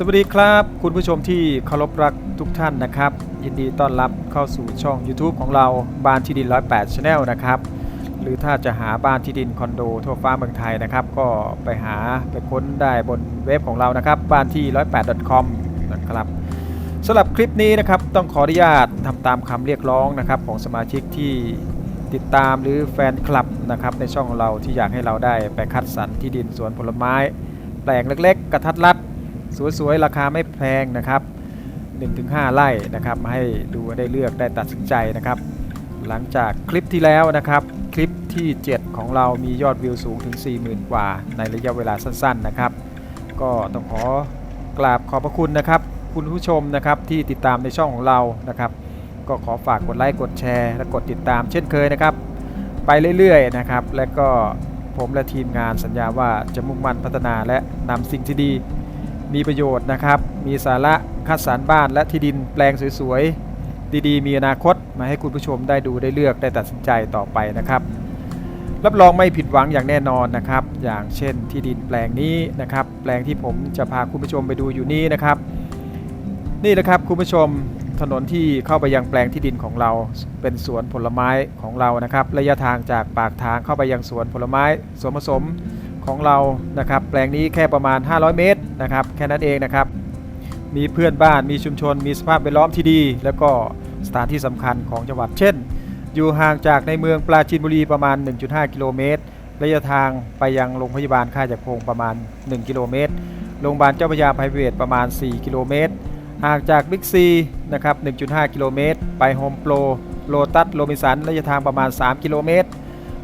สวัสดีครับ คุณผู้ชมที่เคารพรักทุกท่านนะครับ ยินดีต้อนรับเข้าสู่ช่อง YouTube ของเราบ้านที่ดิน 108 Channel นะครับ หรือถ้าจะหาบ้านที่ดินคอนโดทั่วฟ้าเมืองไทยนะครับ ก็ไปหาไปค้นได้บนเว็บของเรานะครับบ้านที่ 108.com นะครับสำหรับคลิปนี้นะครับต้องขออนุญาตทำตามคำเรียกร้องนะครับของสมาชิกที่ติดตามหรือแฟนคลับนะครับในช่องของเราที่อยากให้เราได้ไปคัดสรรที่ดินสวนผลไม้ แปลงเล็ก ๆ กระทัดรัด สวยๆ ราคาไม่แพงนะครับ 1-5 ไร่นะครับมาให้ดูได้เลือกได้ตัดสินใจนะครับ หลังจากคลิปที่แล้วนะครับ คลิปที่ 7 ของเรามียอดวิวสูงถึง 40,000 กว่า ในระยะเวลาสั้นๆนะครับ ก็ต้องขอกราบขอบพระคุณนะครับ คุณผู้ชมนะครับที่ติดตามในช่องของเรานะครับ ก็ขอฝากกดไลค์กดแชร์ และกดติดตามเช่นเคยนะครับ ไปเรื่อยๆนะครับ และก็ผมและทีมงานสัญญาว่าจะมุ่งมั่นพัฒนาและนำสิ่งที่ดี มีประโยชน์นะครับ มีสาระคัดสรรบ้านและที่ดินแปลงสวยๆ ดีๆ มีอนาคตมาให้คุณผู้ชมได้ดูได้เลือกได้ตัดสินใจต่อไปนะครับ รับรองไม่ผิดหวังอย่างแน่นอนนะครับ อย่างเช่นที่ดินแปลงนี้นะครับ แปลงที่ผมจะพาคุณผู้ชมไปดูอยู่นี้นะครับ นี่นะครับคุณผู้ชมถนนที่เข้าไปยังแปลงที่ดินของเรา เป็นสวนผลไม้ของเรานะครับ ระยะทางจากปากทางเข้าไปยังสวนผลไม้สวนผสม ของเรานะครับ แปลงนี้แค่ประมาณ 500 เมตรนะครับ แค่นั้นเองนะครับ มีเพื่อนบ้านมีชุมชน มีสภาพแวดล้อมที่ดี แล้วก็สถานที่สำคัญของจังหวัด เช่น อยู่ห่างจากในเมืองปราจีนบุรีประมาณ 1.5 กิโลเมตรระยะทางไปยังโรงพยาบาลค่ายจากรพงประมาณ 1 กิโลเมตร โรงพยาบาลเจ้าพระยาไพรเวทประมาณ 4 กิโลเมตร ห่างจากบิ๊กซีนะครับ 1.5 กิโลเมตร ไปโฮมโปรโลตัสโรบินสันระยะทางประมาณ 3 กิโลเมตร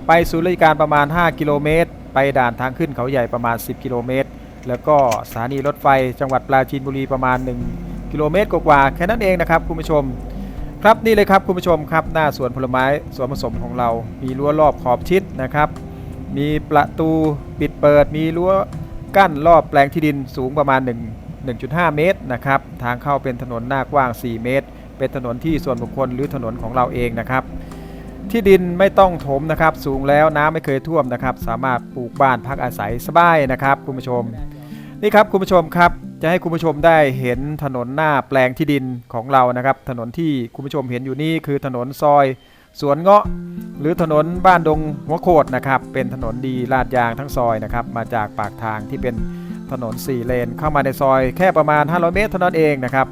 ไปศูนย์ราชการประมาณ 5 กิโลเมตร ไปด่านทางขึ้นเขาใหญ่ประมาณ 10 กิโลเมตร แล้วก็สถานีรถไฟจังหวัดปราจีนบุรีประมาณ 1 กิโลเมตรกว่าๆแค่นั้นเองนะครับคุณผู้ชม ครับนี่เลยครับคุณผู้ชมครับหน้าสวนผลไม้สวนผสมของเรา มีรั้วรอบขอบชิดนะครับ มีประตูปิดเปิด มีรั้วกั้นรอบแปลงที่ดินสูงประมาณ 1 1.5 เมตรนะครับทางเข้าเป็นถนนหน้ากว้าง 4 เมตร เป็นถนนที่ส่วนบุคคลหรือถนนของเราเองนะครับ ที่ดินไม่ต้องถมนะครับ สูงแล้วน้ำไม่เคยท่วมนะครับ สามารถปลูกบ้านพักอาศัยสบายนะครับคุณผู้ชม นี่ครับคุณผู้ชมครับ จะให้คุณผู้ชมได้เห็นถนนหน้าแปลงที่ดินของเรานะครับ ถนนที่คุณผู้ชมเห็นอยู่นี่คือถนนซอยสวนเงาะ หรือถนนบ้านดงหัวโขดนะครับ เป็นถนนดีลาดยางทั้งซอยนะครับ มาจากปากทางที่เป็นถนน 4 เลน เข้ามาในซอยแค่ประมาณ 500 เมตรเท่านั้นเองนะครับ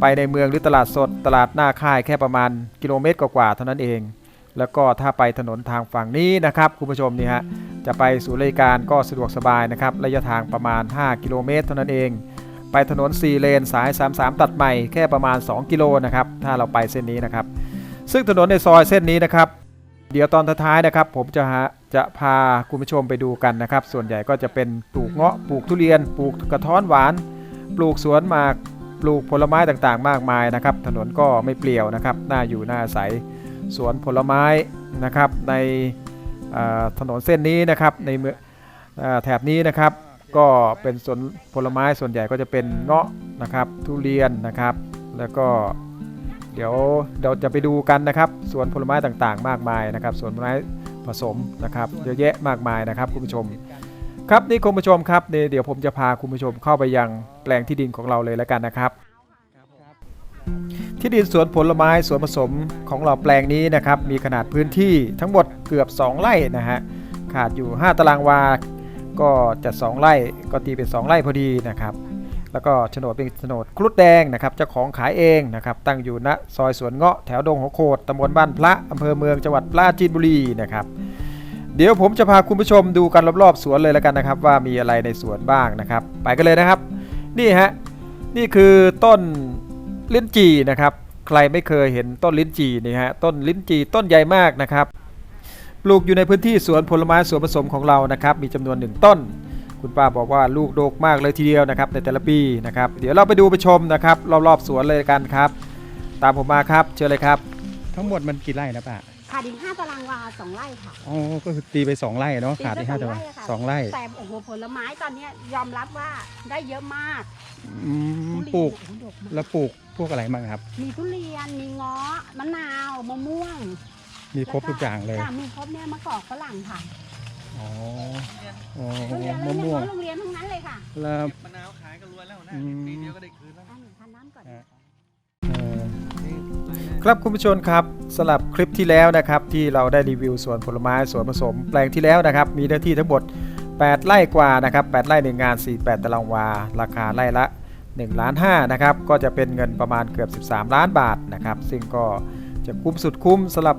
ไปในเมืองหรือตลาดสดตลาดหน้าค่ายแค่ประมาณกิโลเมตรกว่าๆเท่านั้นเอง แล้วก็ถ้าไปถนนทางฝั่งนี้นะครับคุณผู้ชมนี่ฮะจะไปสู่ราชการก็สะดวกสบายนะครับระยะทางประมาณ 5 กิโลเมตรเท่านั้นเอง ไปถนน 4 เลนสาย 33 ตัดใหม่แค่ประมาณ 2 กิโลนะครับถ้าเราไปเส้นนี้นะครับ ซึ่งถนนในซอยเส้นนี้นะครับ เดี๋ยวตอนท้ายนะครับ ผมจะหาจะพาคุณผู้ชมไปดูกันนะครับ ส่วนใหญ่ก็จะเป็นปลูกเงาะปลูกทุเรียน ปลูกกระท้อนหวาน ปลูกสวนหมากปลูกผลไม้ต่างๆ มากมายนะครับ ถนนก็ไม่เปลี่ยวนะครับน่าอยู่น่าอาศัย สวนผลไม้นะครับในถนนเส้นนี้นะครับในเมืองแถบนี้นะครับก็เป็นสวนผลไม้ส่วนใหญ่ก็จะเป็นเงาะนะครับทุเรียนนะครับ แล้วก็เดี๋ยวเราจะไปดูกันนะครับสวนผลไม้ต่างๆ มากมายนะครับสวนผลไม้ผสมนะครับเยอะแยะมากมายนะครับคุณผู้ชม ครับนี่คุณผู้ชมครับเดี๋ยวผมจะพาคุณผู้ชมเข้าไปยังแปลงที่ดินของเราเลยแล้วกันนะครับ ที่ดินสวนผลไม้สวนผสมของเราแปลงนี้นะครับ มีขนาดพื้นที่ทั้งหมดเกือบ 2 ไร่นะฮะขาดอยู่ 5 ตารางวา ก็จะ 2 ไร่ก็ตีเป็น 2 ไร่พอดีนะครับแล้วก็โฉนดเป็นโฉนดครุฑแดงนะครับเจ้าของขายเองนะครับตั้งอยู่ณซอยสวนเงาะแถวดงหัวโขดตำบลบ้านพระอำเภอเมืองจังหวัดปราจีนบุรีนะครับเดี๋ยวผมจะพาคุณผู้ชมดูกันรอบๆสวนเลยแล้วกันนะครับ ว่ามีอะไรในสวนบ้างนะครับ ไปกันเลยนะครับ นี่ฮะนี่คือต้น ลิ้นจี่นะครับใครไม่เคยเห็นต้นลิ้นจี่นี่ฮะต้นลิ้นจี่ต้นใหญ่มากนะครับ ปลูกอยู่ในพื้นที่สวนผลไม้สวนผสมของเรานะครับ มีจำนวนหนึ่งต้น คุณป้าบอกว่าลูกโดกมากเลยทีเดียวนะครับ ในแต่ละปีนะครับ เดี๋ยวเราไปดูไปชมนะครับรอบๆสวนเลยกันครับ ตามผมมาครับเชิญเลยครับ ทั้งหมดมันกี่ไร่นะป้า ขาดอีกห้าตารางวาสองไร่ค่ะอ๋อก็คือตีไปสองไร่เนาะตีขาดไปที่ห้าสตัองวไร่อะค่ะสองไร่แต่โอ้โหผลไม้ตอนเนี้ยยอมรับว่าได้เยอะมากอืมทุเรียนปลูกโอ้โหดกมากแล้วปลูกพวกอะไรบ้างครับ มีทุเรียนมีเงาะมะนาวมะม่วง มีครบทุกอย่างเลยค่ะมีครบเนี่ยมะกอกฝรั่งค่ะอ๋ออ๋อโรงเรียนมะม่วงโรงเรียนทั้งนั้นเลยค่ะแล้วมะนาวขายก็รวยแล้วนะอืมปีเดียวก็ได้ ครับคุณผู้ชมครับสำหรับคลิปที่แล้วนะครับที่เราได้รีวิวสวนผลไม้สวนผสม แปลงที่แล้วนะครับ มีเนื้อที่ทั้งหมด 8 ไร่กว่านะครับ8ไร่หนึ่งงาน 48 ตารางวา ราคาไร่ละ1ล้าน5นะครับก็จะเป็นเงินประมาณเกือบ 13 ล้านบาทนะครับ ซึ่งก็จะคุ้มสุดคุ้มสำหรับ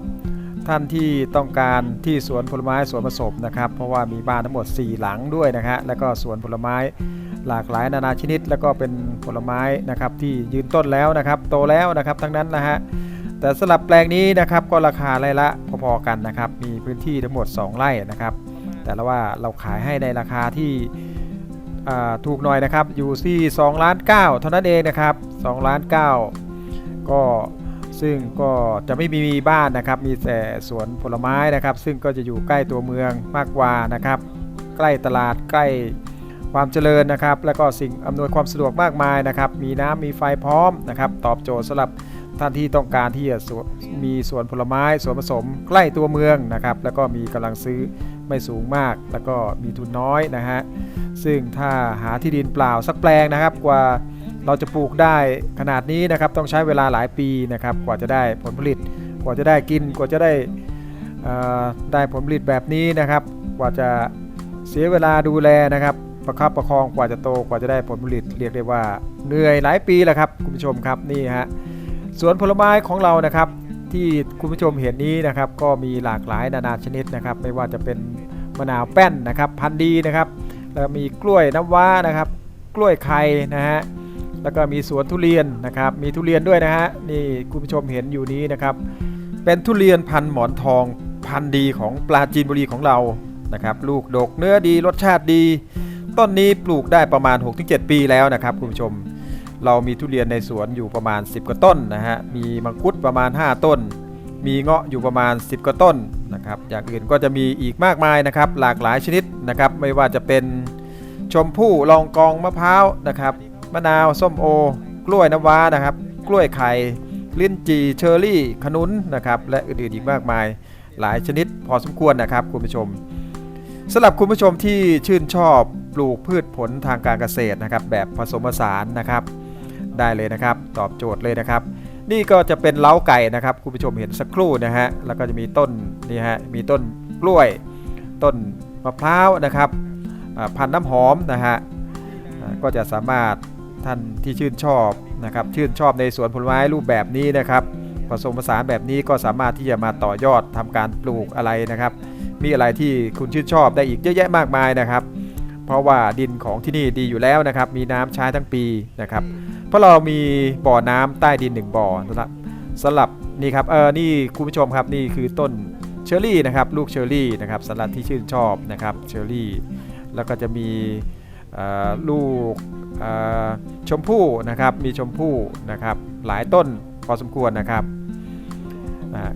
ท่านที่ต้องการที่สวนผลไม้สวนผสมนะครับ เพราะว่ามีบ้านทั้งหมด 4 หลังด้วยนะฮะแล้วก็สวนผลไม้หลากหลายนานาชนิด แล้วก็เป็นผลไม้นะครับที่ยืนต้นแล้วนะครับ โตแล้วนะครับ ทั้งนั้นนะฮะ แต่สลับแปลงนี้นะครับก็ราคาไร่ละพอๆกันนะครับ มีพื้นที่ทั้งหมด 2 ไร่นะครับ แต่ละว่าเราขายให้ในราคาที่ถูกหน่อยนะครับอยู่ที่2ล้าน9เท่านั้นเองนะครับ2ล้าน9ก็ซึ่งก็จะไม่มีบ้านนะครับ มีแต่สวนผลไม้นะครับ ซึ่งก็จะอยู่ใกล้ตัวเมืองมากกว่านะครับ ใกล้ตลาดใกล้ความเจริญนะครับ แล้วก็สิ่งอำนวยความสะดวกมากมายนะครับ มีน้ำมีไฟพร้อมนะครับ ตอบโจทย์สำหรับ ท่านที่ต้องการที่จะมีสวนผลไม้สวนผสมใกล้ตัวเมืองนะครับ แล้วก็มีกำลังซื้อไม่สูงมาก แล้วก็มีทุนน้อยนะฮะซึ่งถ้าหาที่ดินเปล่าสักแปลงนะครับกว่าเราจะปลูกได้ขนาดนี้นะครับต้องใช้เวลาหลายปีนะครับกว่าจะได้ผลผลิต กว่าจะได้กินกว่าจะได้ได้ผลผลิตแบบนี้นะครับ กว่าจะเสียเวลาดูแลนะครับประคับประคองกว่าจะโตกว่าจะได้ผลผลิต เรียกได้ว่าเหนื่อยหลายปีแหละครับคุณผู้ชมครับนี่ฮะ สวนผลไม้ของเรานะครับ ที่คุณผู้ชมเห็นนี้นะครับ ก็มีหลากหลายนานาชนิดนะครับ ไม่ว่าจะเป็นมะนาวแป้นนะครับ พันธุ์ดีนะครับ แล้วมีกล้วยน้ำว้านะครับ กล้วยไข่นะฮะแล้วก็มีสวนทุเรียนนะครับ มีทุเรียนด้วยนะฮะนี่คุณผู้ชมเห็นอยู่นี้นะครับ เป็นทุเรียนพันหมอนทองพันธุ์ดีของปลาจีนบุรีของเรานะครับลูกดกเนื้อดีรสชาติดี ต้นนี้ปลูกได้ประมาณ 6-7 ปีแล้วนะครับคุณผู้ชม เรามีทุเรียนในสวนอยู่ประมาณ 10 กว่าต้นนะฮะ มีมังคุดประมาณ 5 ต้น มีเงาะอยู่ประมาณ 10 กว่าต้นนะครับ อย่างอื่นก็จะมีอีกมากมายนะครับ หลากหลายชนิดนะครับ ไม่ว่าจะเป็นชมพู่ลองกองมะพร้าวนะครับ มะนาว ส้มโอ กล้วยน้ำว้านะครับ กล้วยไข่ ลิ้นจี่เชอร์รี่ ขนุนนะครับ และอื่นๆอีกมากมาย หลายชนิดพอสมควรนะครับคุณผู้ชมสำหรับคุณผู้ชมที่ชื่นชอบปลูกพืชผลทางการเกษตรนะครับ แบบผสมผสานนะครับ ได้เลยนะครับ ตอบโจทย์เลยนะครับ นี่ก็จะเป็นเล้าไก่นะครับคุณผู้ชมเห็นสักครู่นะฮะแล้วก็จะมีต้นนี่ฮะมีต้นกล้วย ต้นมะพร้าวนะครับอ่าพันน้ำหอมนะฮะก็จะสามารถท่านที่ชื่นชอบนะครับชื่นชอบในสวนผลไม้รูปแบบนี้นะครับผสมผสานแบบนี้ก็สามารถที่จะมาต่อยอดทำการปลูกอะไรนะครับ มีอะไรที่คุณชื่นชอบได้อีกเยอะแยะมากมายนะครับ เพราะว่าดินของที่นี่ดีอยู่แล้วนะครับ มีน้ำใช้ทั้งปีนะครับ เพราะเรามีบ่อน้ำใต้ดินหนึ่งบ่อสำหรับสำหรับนี่ครับเออนี่คุณผู้ชมครับนี่คือต้นเชอร์รี่นะครับลูกเชอร์รี่นะครับสำหรับที่ชื่นชอบนะครับเชอร์รี่ แล้วก็จะมีลูกชมพู่นะครับมีชมพู่นะครับหลายต้นพอสมควรนะครับ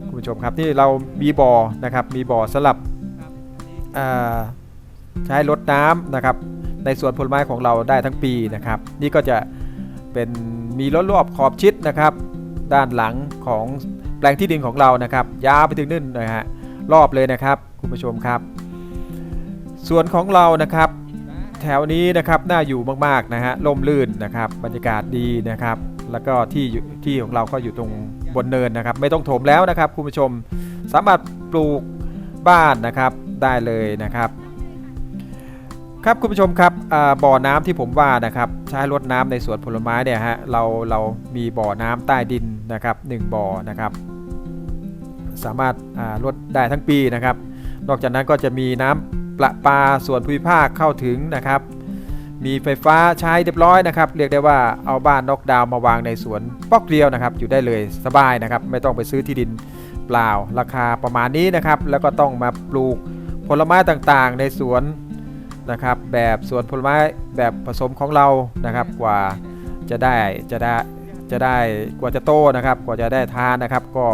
คุณผู้ชมครับที่เรามีบ่อนะครับมีบ่อสลับใช้รดน้ำนะครับในสวนผลไม้ของเราได้ทั้งปีนะครับ นี่ก็จะ เป็นมีรถรอบขอบชิดนะครับ ด้านหลังของแปลงที่ดินของเรานะครับ ยาวไปถึงนู่นนะฮะรอบเลยนะครับคุณผู้ชมครับ ส่วนของเรานะครับ แถวนี้นะครับน่าอยู่มากๆนะฮะร่มรื่นนะครับบรรยากาศดีนะครับ แล้วก็ที่ที่ของเราก็อยู่ตรงบนเนินนะครับ ไม่ต้องถมแล้วนะครับคุณผู้ชมสามารถปลูกบ้านนะครับได้เลยนะครับ ครับคุณผู้ชมครับบ่อน้ำที่ผมว่านะครับใช้รดน้ำในสวนผลไม้เนี่ยฮะเราเรามีบ่อน้ำใต้ดินนะครับหนึ่งบ่อนะครับ สามารถอ่ารดได้ทั้งปีนะครับ นอกจากนั้นก็จะมีน้ำประปาส่วนภูมิภาคเข้าถึงนะครับ มีไฟฟ้าใช้เรียบร้อยนะครับ เรียกได้ว่าเอาบ้านนอกดาวมาวางในสวนปอกเดียวนะครับ อยู่ได้เลยสบายนะครับ ไม่ต้องไปซื้อที่ดินเปล่าราคาประมาณนี้นะครับ แล้วก็ต้องมาปลูกผลไม้ต่างๆ ในสวน นะครับ แบบสวนผลไม้แบบผสมของเรานะครับกว่าจะได้จะได้จะได้กว่าจะโตนะครับ กว่าจะได้ทานนะครับ ก็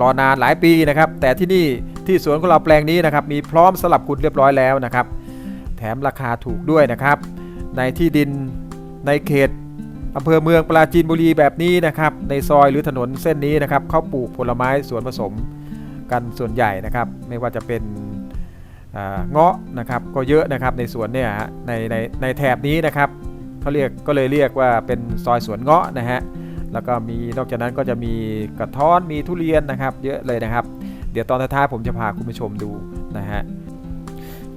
รอนานหลายปีนะครับ แต่ที่นี่ที่สวนของเราแปลงนี้นะครับ มีพร้อมสลับคุณเรียบร้อยแล้วนะครับ แถมราคาถูกด้วยนะครับ ในที่ดินในเขตอำเภอเมืองปราจีนบุรีแบบนี้นะครับ ในซอยหรือถนนเส้นนี้นะครับเขาปลูกผลไม้สวนผสมกันส่วนใหญ่นะครับ ไม่ว่าจะเป็น เงาะนะครับก็เยอะนะครับในสวนเนี่ยฮะในในในแถบนี้นะครับเขาเรียกก็เลยเรียกว่าเป็นซอยสวนเงาะนะฮะแล้วก็มีนอกจากนั้นก็จะมีกระท้อนมีทุเรียนนะครับ เยอะเลยนะครับ เดี๋ยวตอนท้ายผมจะพาคุณผู้ชมดูนะฮะ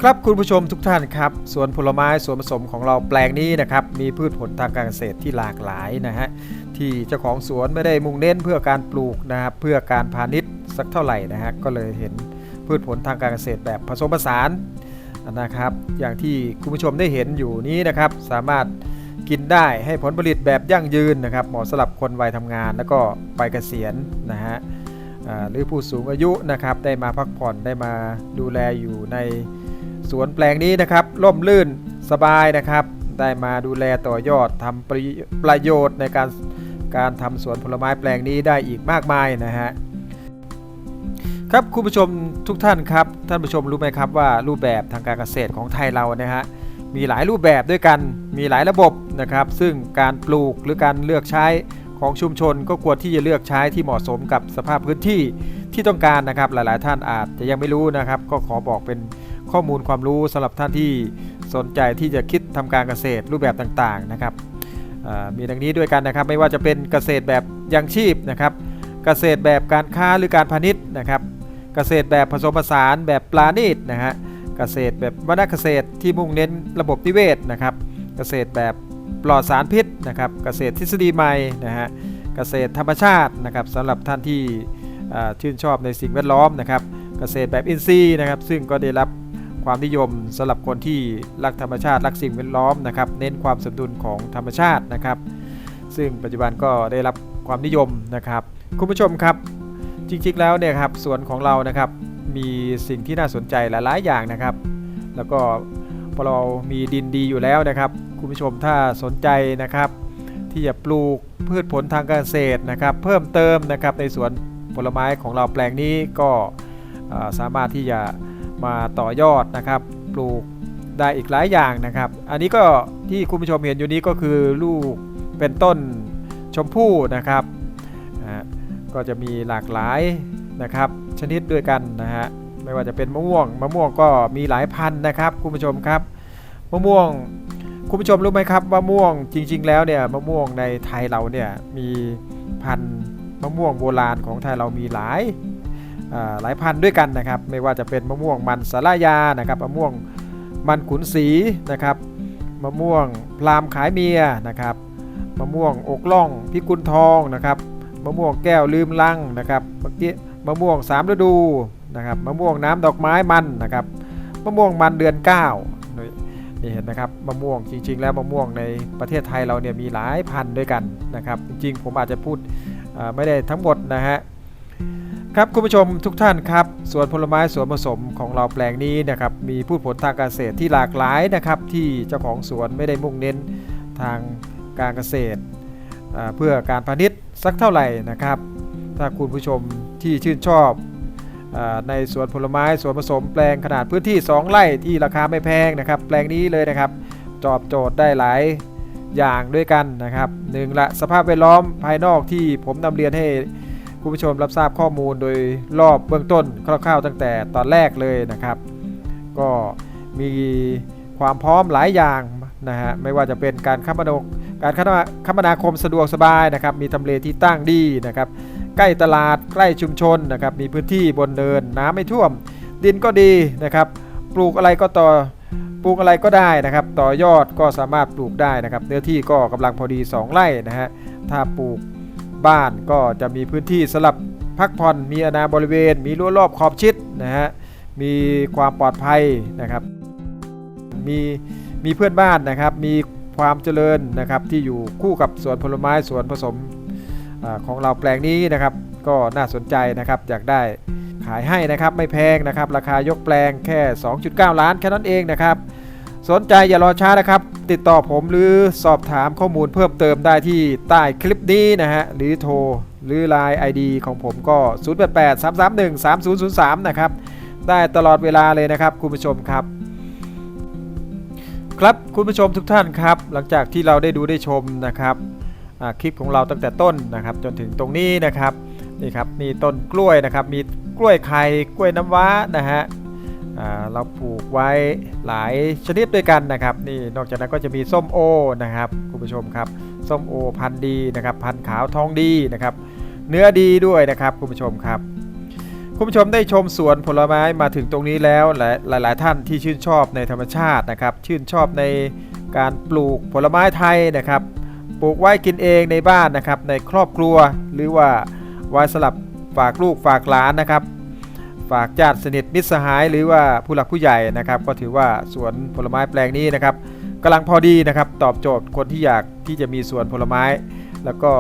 ครับคุณผู้ชมทุกท่านครับสวนผลไม้สวนผสมของเราแปลงนี้นะครับมีพืชผลทางการเกษตรที่หลากหลายนะฮะที่เจ้าของสวนไม่ได้มุ่งเน้นเพื่อการปลูกนะครับเพื่อการพาณิชย์สักเท่าไหร่นะฮะก็เลยเห็น พืชผลทางการเกษตรแบบผสมผสานนะครับ อย่างที่คุณผู้ชมได้เห็นอยู่นี้นะครับ สามารถกินได้ให้ผลผลิตแบบยั่งยืนนะครับ เหมาะสำหรับคนวัยทำงานแล้วก็ไปเกษียณนะฮะหรือผู้สูงอายุนะครับได้มาพักผ่อนได้มาดูแลอยู่ในสวนแปลงนี้นะครับร่มรื่นสบายนะครับ ได้มาดูแลต่อยอดทำประโยชน์ในการการทำสวนผลไม้แปลงนี้ได้อีกมากมายนะฮะ ครับคุณผู้ชมทุกท่านครับ ท่านผู้ชมรู้ไหมครับว่ารูปแบบทางการเกษตรของไทยเรานะฮะมีหลายรูปแบบด้วยกันมีหลายระบบนะครับ ซึ่งการปลูกหรือการเลือกใช้ของชุมชนก็ควรที่จะเลือกใช้ที่เหมาะสมกับสภาพพื้นที่ที่ต้องการนะครับหลาย ๆ ท่านอาจจะยังไม่รู้นะครับ ก็ขอบอกเป็นข้อมูลความรู้สำหรับท่านที่สนใจที่จะคิดทำการเกษตรรูปแบบต่างๆนะครับอ่ามีดังนี้ด้วยกันนะครับ ไม่ว่าจะเป็นเกษตรแบบยังชีพนะครับ เกษตรแบบการค้าหรือการพาณิชย์นะครับ เกษตรแบบผสมผสานแบบปลาณีตนะฮะเกษตรแบบวรรณเกษตรที่มุ่งเน้นระบบนิเวศนะครับ เกษตรแบบปลอดสารพิษนะครับ เกษตรทฤษฎีใหม่นะฮะเกษตรธรรมชาตินะครับสำหรับท่านที่ชื่นชอบในสิ่งแวดล้อมนะครับ เกษตรแบบอินทรีย์นะครับ ซึ่งก็ได้รับความนิยมสำหรับคนที่รักธรรมชาติรักสิ่งแวดล้อมนะครับ เน้นความสมดุลของธรรมชาตินะครับ ซึ่งปัจจุบันก็ได้รับความนิยมนะครับ คุณผู้ชมครับ จริงๆแล้วเนี่ยครับสวนของเรานะครับมีสิ่งที่น่าสนใจหลายๆอย่างนะครับ แล้วก็พอเรามีดินดีอยู่แล้วนะครับ คุณผู้ชมถ้าสนใจนะครับ ที่จะปลูกพืชผลทางการเกษตรนะครับ เพิ่มเติมนะครับในสวนผลไม้ของเราแปลงนี้ก็สามารถที่จะมาต่อยอดนะครับ ปลูกได้อีกหลายอย่างนะครับ อันนี้ก็ที่คุณผู้ชมเห็นอยู่นี้ก็คือลูกเป็นต้นชมพู่นะครับอ่า ก็จะมีหลากหลายนะครับ ชนิดด้วยกันนะฮะไม่ว่าจะเป็นมะม่วงมะม่วงก็มีหลายพันธุ์นะครับคุณผู้ชมครับมะม่วงคุณผู้ชมรู้ไหมครับมะม่วงจริง ๆ แล้วเนี่ยมะม่วงในไทยเราเนี่ยมีพันธุ์มะม่วงโบราณของไทยเรามีหลายหลายพันธุ์ด้วยกันนะครับ ไม่ว่าจะเป็นมะม่วงมันสาลายานะครับมะม่วงมันขุนศรีนะครับมะม่วงพรามขายเมียนะครับมะม่วงอกล่องพิกุลทองนะครับ มะม่วงแก้วลืมลังนะครับเมื่อกี้มะม่วงสามฤดูนะครับมะม่วงน้ำดอกไม้มันนะครับมะม่วงมันเดือนเก้านี่เห็นนะครับมะม่วงจริง ๆ แล้วมะม่วงในประเทศไทยเราเนี่ยมีหลายพันธุ์ด้วยกันนะครับ จริง ๆ ผมอาจจะพูดไม่ได้ทั้งหมดนะฮะครับคุณผู้ชมทุกท่านครับสวนผลไม้สวนผสมของเราแปลงนี้นะครับมีพืชผลทางการเกษตรที่หลากหลายนะครับ ที่เจ้าของสวนไม่ได้มุ่งเน้นทางการเกษตรเพื่อการพาณิชย์ สักเท่าไหร่นะครับ ถ้าคุณผู้ชมที่ชื่นชอบอในสวนผลไม้สวนผสมแปลงขนาดพื้นที่ 2 ไร่ที่ราคาไม่แพงนะครับ แปลงนี้เลยนะครับตอบโจทย์ได้หลายอย่างด้วยกันนะครับหนึ่งละสภาพแวดล้อมภายนอกที่ผมนำเรียนให้คุณผู้ชมรับทราบข้อมูลโดยรอบเบื้องต้นคร่าวๆตั้งแต่ตอนแรกเลยนะครับ ก็มีความพร้อมหลายอย่างนะฮะไม่ว่าจะเป็นการคมนา การคมนาคมสะดวกสบายนะครับ มีทำเลที่ตั้งดีนะครับ ใกล้ตลาดใกล้ชุมชนนะครับ มีพื้นที่บนเดินน้ำไม่ท่วม ดินก็ดีนะครับ ปลูกอะไรก็ต่อปลูกอะไรก็ได้นะครับ ต่อยอดก็สามารถปลูกได้นะครับ เนื้อที่ก็กำลังพอดี 2 ไร่นะฮะถ้าปลูกบ้านก็จะมีพื้นที่สำหรับพักผ่อนมีอนาบริเวณ มีรั้วรอบขอบชิดนะฮะมีความปลอดภัยนะครับ มีมีเพื่อนบ้านนะครับ มี ความเจริญนะครับที่อยู่คู่กับสวนผลไม้สวนผสมอของเราแปลงนี้นะครับ ก็น่าสนใจนะครับอยากได้ขายให้นะครับไม่แพงนะครับ ราคายกแปลงแค่ 2.9 ล้านแค่นั้นเองนะครับ สนใจอย่ารอช้านะครับ ติดต่อผมหรือสอบถามข้อมูลเพิ่มเติมได้ที่ใต้คลิปนี้นะฮะหรือโทรหรือ Line ID ของผมก็ 088 331 3003 นะครับ ได้ตลอดเวลาเลยนะครับคุณผู้ชมครับ ครับคุณผู้ชมทุกท่านครับ หลังจากที่เราได้ดูได้ชมนะครับคลิปของเราตั้งแต่ต้นนะครับ จนถึงตรงนี้นะครับนี่ครับมีต้นกล้วยนะครับ มีกล้วยไข่กล้วยน้ำว้านะฮะเราปลูกไว้หลายชนิดด้วยกันนะครับนี่นอกจากนั้นก็จะมีส้มโอนะครับคุณผู้ชมครับส้มโอพันธุ์ดีนะครับ พันธุ์ขาวทองดีนะครับ เนื้อดีด้วยนะครับคุณผู้ชมครับ คุณผู้ชมได้ชมสวนผลไม้มาถึงตรงนี้แล้วหลายหลาย ๆ ท่านที่ชื่นชอบในธรรมชาตินะครับ ชื่นชอบในการปลูกผลไม้ไทยนะครับ ปลูกไว้กินเองในบ้านนะครับ ในครอบครัวหรือว่าไว้สลับฝากลูกฝากหลานนะครับ ฝากญาติสนิทมิตรสหาย หรือว่าผู้หลักผู้ใหญ่นะครับ ก็ถือว่าสวนผลไม้แปลงนี้นะครับกำลังพอดีนะครับ ตอบโจทย์คนที่อยากที่จะมีสวนผลไม้ แล้วก็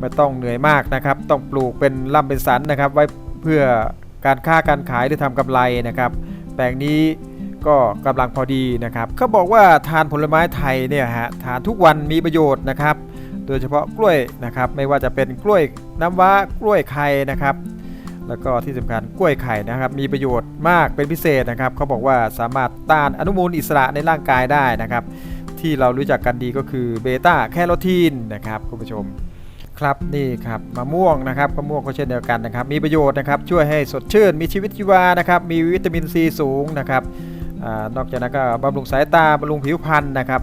ไม่ต้องเหนื่อยมากนะครับ ต้องปลูกเป็นล่ำเป็นสันนะครับ ไว้ เพื่อการค้าการขายหรือทำกำไรนะครับ แปลงนี้ก็กำลังพอดีนะครับเขาบอกว่าทานผลไม้ไทยเนี่ยฮะทานทุกวันมีประโยชน์นะครับ โดยเฉพาะกล้วยนะครับ ไม่ว่าจะเป็นกล้วยน้ำว้ากล้วยไข่นะครับ แล้วก็ที่สำคัญกล้วยไข่นะครับ มีประโยชน์มากเป็นพิเศษนะครับเขาบอกว่าสามารถต้านอนุมูลอิสระในร่างกายได้นะครับ ที่เรารู้จักกันดีก็คือเบต้าแคโรทีนนะครับคุณผู้ชม ครับนี่ครับมะม่วงนะครับมะม่วงก็เช่นเดียวกันนะครับ มีประโยชน์นะครับช่วยให้สดชื่น มีชีวิตชีวานะครับ มีวิตามินซีสูงนะครับอนอกจากนั้นก็บำรุงสายตาบำรุงผิวพรรณนะครับ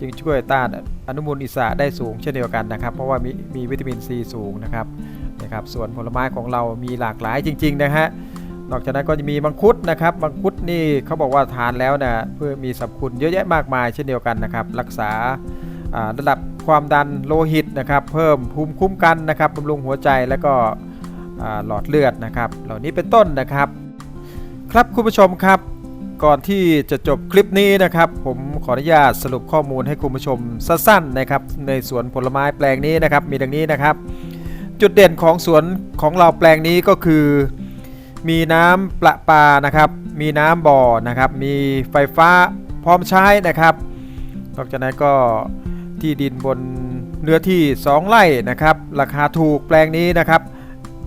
จึงช่วยต้านอนุมูลอิสระได้สูงเช่นเดียวกันนะครับ เพราะว่ามีมีวิตามินซีสูงนะครับนะครับส่วนผลไม้ของเรามีหลากหลายจริง ๆ นะฮะนอกจากนั้นก็จะมีมังคุดนะครับมังคุดนี่เขาบอกว่าทานแล้วนะเพื่อมีสรรพคุณเยอะแยะมากมายเช่นเดียวกันนะครับ รักษาระดับ ความดันโลหิตนะครับ เพิ่มภูมิคุ้มกันนะครับบำรุงหัวใจแล้วก็หลอดเลือดนะครับ เหล่านี้เป็นต้นนะครับ ครับคุณผู้ชมครับ ก่อนที่จะจบคลิปนี้นะครับ ผมขออนุญาตสรุปข้อมูลให้คุณผู้ชมสั้นๆนะครับ ในสวนผลไม้แปลงนี้นะครับ มีดังนี้นะครับ จุดเด่นของสวนของเราแปลงนี้ก็คือ มีน้ำประปานะครับ มีน้ำบ่อนะครับ มีไฟฟ้าพร้อมใช้นะครับนอกจากนั้นก็ ที่ดินบนเนื้อที่ 2 ไร่นะครับ ราคาถูกแปลงนี้นะครับ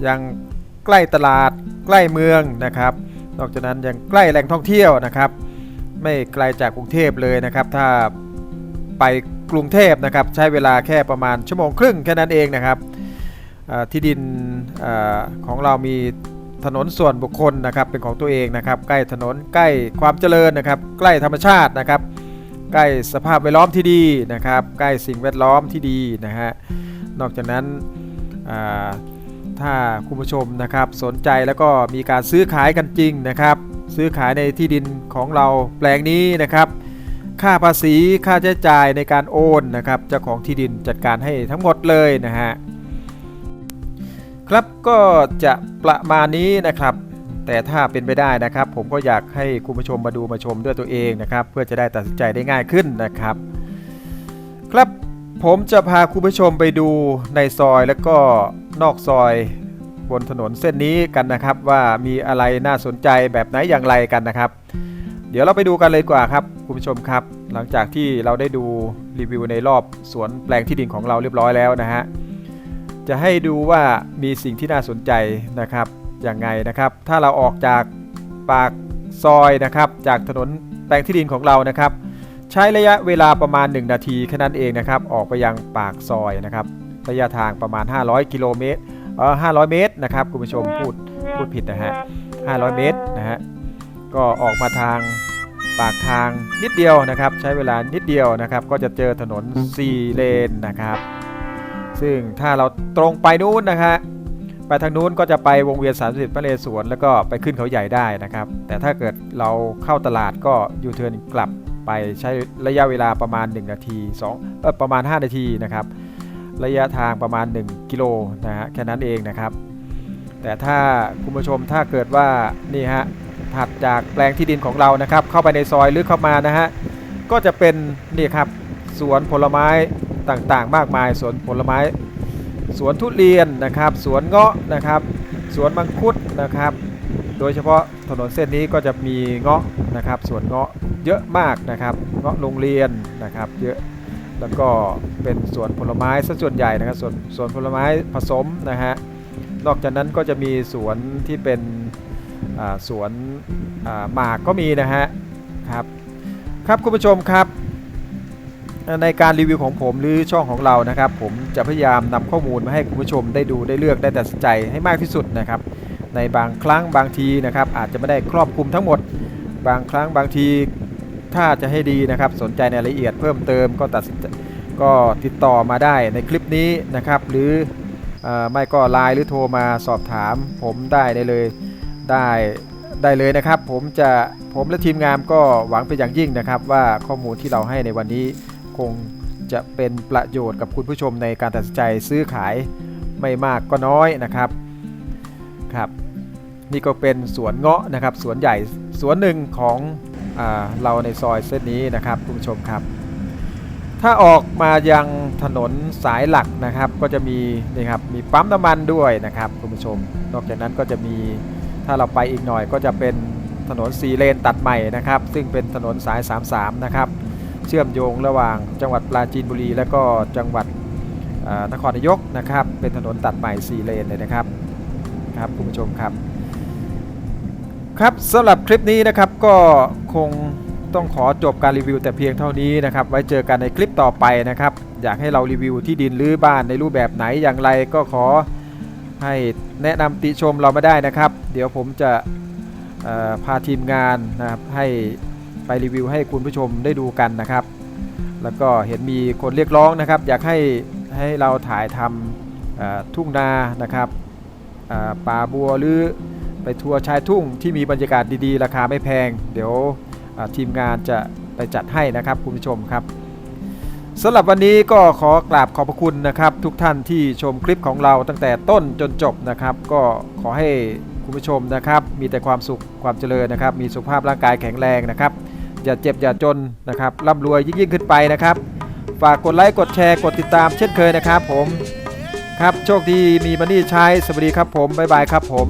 ยังใกล้ตลาดใกล้เมืองนะครับ นอกจากนั้นยังใกล้แหล่งท่องเที่ยวนะครับ ไม่ไกลจากกรุงเทพเลยนะครับ ถ้าไปกรุงเทพนะครับ ใช้เวลาแค่ประมาณชั่วโมงครึ่งแค่นั้นเองนะครับที่ดินอของเรามีถนนส่วนบุคคลนะครับเป็นของตัวเองนะครับ ใกล้ถนนใกล้ความเจริญนะครับ ใกล้ธรรมชาตินะครับ ใกล้สภาพแวดล้อมที่ดีนะครับ ใกล้สิ่งแวดล้อมที่ดีนะฮะนอกจากนั้นถ้าคุณผู้ชมนะครับสนใจแล้วก็มีการซื้อขายกันจริงนะครับ ซื้อขายในที่ดินของเราแปลงนี้นะครับ ค่าภาษีค่าใช้จ่ายในการโอนนะครับเจ้าของที่ดินจัดการให้ทั้งหมดเลยนะฮะครับก็จะประมาณนี้นะครับ แต่ถ้าเป็นไปได้นะครับ ผมก็อยากให้คุณผู้ชมมาดูมาชมด้วยตัวเองนะครับ เพื่อจะได้ตัดสินใจได้ง่ายขึ้นนะครับ ครับผมจะพาคุณผู้ชมไปดูในซอยแล้วก็นอกซอยบนถนนเส้นนี้กันนะครับ ว่ามีอะไรน่าสนใจแบบไหนอย่างไรกันนะครับ เดี๋ยวเราไปดูกันเลยกว่าครับคุณผู้ชมครับ หลังจากที่เราได้ดูรีวิวในรอบสวนแปลงที่ดินของเราเรียบร้อยแล้วนะฮะจะให้ดูว่ามีสิ่งที่น่าสนใจนะครับ ย่างไงนะครับ ถ้าเราออกจากปากซอยนะครับ จากถนนแปลงที่ดินของเรานะครับ ใช้ระยะเวลาประมาณ 1 นาทีแค่นั้นเองนะครับ ออกไปยังปากซอยนะครับ ระยะทางประมาณ 500 กิโลเมตรเออ500 เมตรนะครับคุณผู้ชมพูดพูดผิดนะฮะ 500 เมตรนะฮะ ก็ออกมาทางปากทางนิดเดียวนะครับ ใช้เวลานิดเดียวนะครับ ก็จะเจอถนน4เลนนะครับ ซึ่งถ้าเราตรงไปนู้นนะฮะ ไปทางนู้นก็จะไปวงเวียน30พระนเรศวรแล้วก็ไปขึ้นเขาใหญ่ได้นะครับ แต่ถ้าเกิดเราเข้าตลาดก็ยูเทิร์นกลับไปใช้ระยะเวลาประมาณ 1 นาที2เออประมาณ 5 นาทีนะครับ ระยะทางประมาณ 1 กิโลนะฮะแค่นั้นเองนะครับ แต่ถ้าคุณผู้ชมถ้าเกิดว่านี่ฮะถัดจากแปลงที่ดินของเรานะครับ เข้าไปในซอยลึกเข้ามานะฮะก็จะเป็นนี่ครับสวนผลไม้ต่างๆ มากมายสวนผลไม้ สวนทุเรียนนะครับ สวนเงาะนะครับ สวนมังคุดนะครับ โดยเฉพาะถนนเส้นนี้ก็จะมีเงาะนะครับสวนเงาะเยอะมากนะครับ เงาะโรงเรียนนะครับเยอะแล้วก็เป็นสวนผลไม้ซะส่วนใหญ่นะครับสวนสวนผลไม้ผสมนะฮะนอกจากนั้นก็จะมีสวนที่เป็นสวนหมากก็มีนะฮะครับครับคุณผู้ชมครับ ในการรีวิวของผมหรือช่องของเรานะครับ ผมจะพยายามนำข้อมูลมาให้คุณผู้ชมได้ดูได้เลือกได้ตัดสินใจให้มากที่สุดนะครับ ในบางครั้งบางทีนะครับ อาจจะไม่ได้ครอบคลุมทั้งหมด บางครั้งบางทีถ้าจะให้ดีนะครับ สนใจในรายละเอียดเพิ่มเติมก็ตัดสินใจก็ติดต่อมาได้ในคลิปนี้นะครับ หรือเออไม่ก็ไลน์หรือโทรมาสอบถาม ผมได้ได้เลยได้ได้เลยนะครับ ผมจะผมและทีมงานก็หวังเป็นอย่างยิ่งนะครับ ว่าข้อมูลที่เราให้ในวันนี้ คงจะเป็นประโยชน์กับคุณผู้ชมในการตัดสินใจซื้อขายไม่มากก็น้อยนะครับครับนี่ก็เป็นสวนเงาะนะครับสวนใหญ่สวนหนึ่งของอเราในซอยเส้นนี้นะครับคุณผู้ชมครับ ถ้าออกมายังถนนสายหลักนะครับก็จะมีนี่ครับมีปั๊มน้ำมันด้วยนะครับคุณผู้ชม นอกจากนั้นก็จะมีถ้าเราไปอีกหน่อยก็จะเป็นถนนสีเลนตัดใหม่นะครับ ซึ่งเป็นถนนสาย 33 นะครับ เชื่อมโยงระหว่างจังหวัดปราจีนบุรี และก็จังหวัดนครนายกนะครับ เป็นถนนตัดใหม่4เลนเลยนะครับครับคุณผู้ชมครับ ครับสำหรับคลิปนี้นะครับก็คงต้องขอจบการรีวิวแต่เพียงเท่านี้นะครับ ไว้เจอกันในคลิปต่อไปนะครับ อยากให้เรารีวิวที่ดินหรือบ้านในรูปแบบไหนอย่างไรก็ขอให้แนะนำติชมเรามาได้นะครับ เดี๋ยวผมจะพาทีมงานนะครับให้ ไปรีวิวให้คุณผู้ชมได้ดูกันนะครับ แล้วก็เห็นมีคนเรียกร้องนะครับ อยากให้ให้เราถ่ายทำทุ่งนานะครับป่าบัวหรือไปทัวร์ชายทุ่งที่มีบรรยากาศดีๆ ราคาไม่แพง เดี๋ยวทีมงานจะไปจัดให้นะครับคุณผู้ชมครับสำหรับวันนี้ก็ขอกราบขอบพระคุณนะครับ ทุกท่านที่ชมคลิปของเราตั้งแต่ต้นจนจบนะครับ ก็ขอให้คุณผู้ชมนะครับ มีแต่ความสุขความเจริญนะครับ มีสุขภาพร่างกายแข็งแรงนะครับ อย่าเจ็บอย่าจนนะครับร่ำรวยยิ่งขึ้นไปนะครับ ฝากกดไลค์กดแชร์กดติดตามเช่นเคยนะครับผม ครับโชคดีมีมันนี่ใช้สวัสดีครับผมบ๊ายบายครับผม